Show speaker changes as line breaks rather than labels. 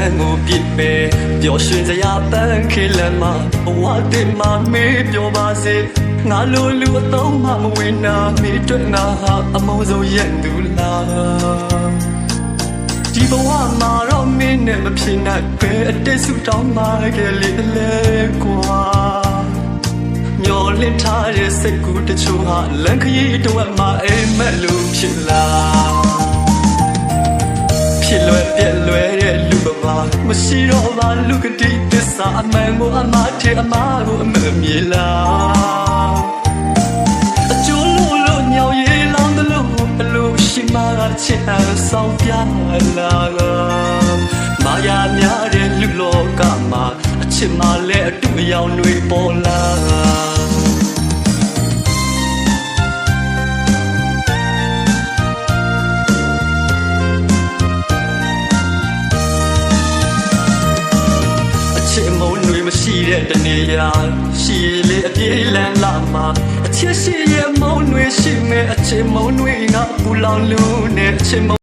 န်းကိုပြစ်ပဲပျော်ရွှင်စရာပန်းခေလမ်းမှာဘဝတင်မှာမေးပြောပါစေငါလိုလူအတော့မှမဝင်နာမိတွေ့ငါဟာအမုန်းဆုံးရဲ့သူလားဒီဘဝမှာတော့မင်းနဲ့မဖြစ်နိုင်ပဲအတိတ်ဆူတောင်းမှခဲ့လေလေကွာမျောလင့်ထားတဲ့စိတ်ကူးတချို့ဟာလန်ခရီးတော့မှအိမ်မက်လို့ဖြစ်လာ မရှိတော့မှလူကတိသစ္စာအမှန်ကိုအမှားထေအမှားကိုအမမြေလားအကျိုးလို့လို့ညောင်ရည်လောင်းတယ်လို့အလိုရှိမှချစ်အဆောင်ပြလာကမာယာများတဲ့လူလောကမှာအချစ်မှလည်းအတူအယောင်တွေပေါ်လာ မုန်းတွေမရှိတဲ့တနေရာရှိလေအပြေးလန်းလာမှာအချစ်ရှိရဲ့မုန်းတွေရှိမဲ့အချစ်မုန်းတွေကပူလောင်လို့နဲ့အချစ်မုန်း